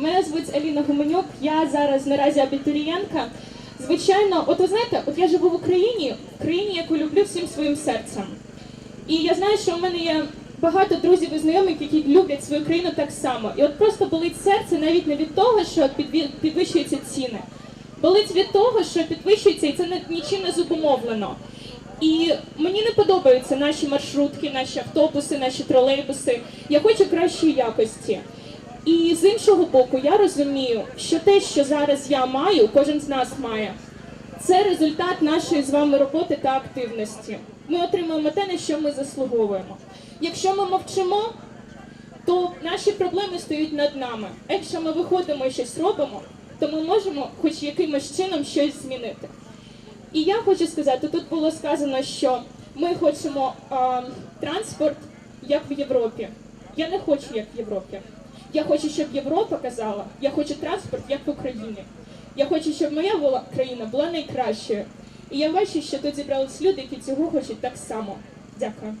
Мене звуть Аліна Гуменюк, я зараз наразі абітурієнтка. Звичайно, от ви знаєте, от я живу в Україні, в країні, яку люблю всім своїм серцем. І я знаю, що у мене є багато друзів і знайомих, які люблять свою країну так само. І от просто болить серце навіть не від того, що підвищуються ціни. Болить від того, що підвищується і це нічим не зубумовлено. І мені не подобаються наші маршрутки, наші автобуси, наші тролейбуси. Я хочу кращої якості. І з іншого боку, я розумію, що те, що зараз я маю, кожен з нас має, це результат нашої з вами роботи та активності. Ми отримуємо те, на що ми заслуговуємо. Якщо ми мовчимо, то наші проблеми стоять над нами. Якщо ми виходимо і щось робимо, то ми можемо хоч якимось чином щось змінити. І я хочу сказати, тут було сказано, що ми хочемо а, транспорт як в Європі. Я не хочу як в Європі. Я хочу, щоб Європа казала, я хочу транспорт як в Україні. Я хочу, щоб моя була країна була найкращою. І я бачу, що тут зібрались люди, які цього хочуть так само. Дякую.